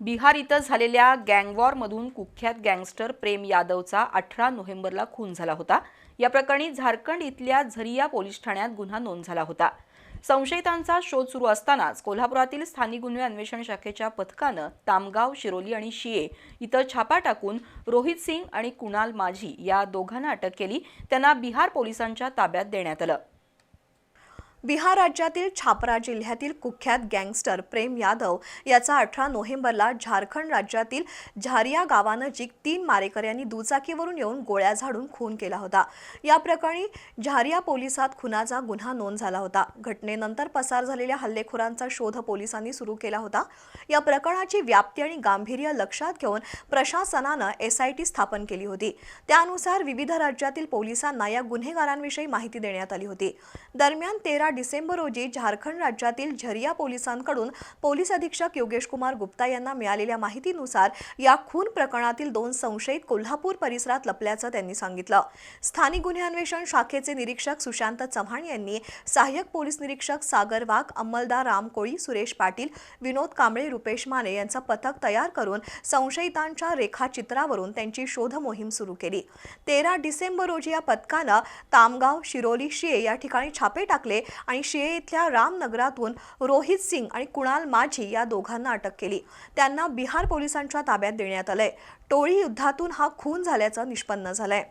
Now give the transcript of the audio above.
बिहार इथं झालेल्या गँगवॉरमधून कुख्यात गँगस्टर प्रेम यादवचा अठरा नोव्हेंबरला खून झाला होता. या प्रकरणी झारखंड इथल्या झरिया पोलीस ठाण्यात गुन्हा नोंद झाला होता. संशयितांचा शोध सुरू असतानाच कोल्हापुरातील स्थानिक गुन्हे अन्वेषण शाखेच्या पथकानं तामगाव शिरोली आणि शिये इथं छापा टाकून रोहित सिंग आणि कुणाल माझी या दोघांना अटक केली. त्यांना बिहार पोलिसांच्या ताब्यात देण्यात आलं. बिहार राज्यातील छापरा जिल्ह्यातील कुख्यात गँगस्टर प्रेम यादव याचा अठरा नोव्हेंबरला झारखंड राज्यातील झारिया गावानजीक तीन मारेकऱ्यांनी दुचाकीवरून येऊन गोळ्या झाडून खून केला होता. या प्रकरणी झारिया पोलिसात खुनाचा गुन्हा नोंद झाला होता. घटनेनंतर पसार झालेल्या हल्लेखोरांचा शोध पोलिसांनी सुरू केला होता. या प्रकरणाची व्याप्ती आणि गांभीर्य लक्षात घेऊन प्रशासनानं एसआयटी स्थापन केली होती. त्यानुसार विविध राज्यातील पोलिसांना या गुन्हेगारांविषयी माहिती देण्यात आली होती. दरम्यान तेरा डिसेंबर रोजी झारखंड राज्यातील झरिया पोलिसांकडून पोलीस अधीक्षक योगेश कुमार गुप्ता यांना मिळालेल्या माहितीनुसार या खून प्रकरणातील दोन संशयित कोल्हापूर परिसरात लपल्याचं त्यांनी सांगितलं. स्थानिक गुन्हे अन्वेषण शाखेचे निरीक्षक सुशांत चव्हाण यांनी सहाय्यक पोलीस निरीक्षक सागर वाघ अंमलदार राम कोळी सुरेश पाटील विनोद कांबळे रुपेश माने यांचं पथक तयार करून संशयितांच्या रेखाचित्रावरून त्यांची शोध मोहीम सुरू केली. तेरा डिसेंबर रोजी या पथकानं तामगाव शिरोली शिये या ठिकाणी छापे टाकले आणि शिये इथल्या रामनगरातून रोहित सिंग आणि कुणाल माझी या दोघांना अटक केली. त्यांना बिहार पोलिसांच्या ताब्यात देण्यात आलंय. टोळी युद्धातून हा खून झाल्याचं निष्पन्न झालंय.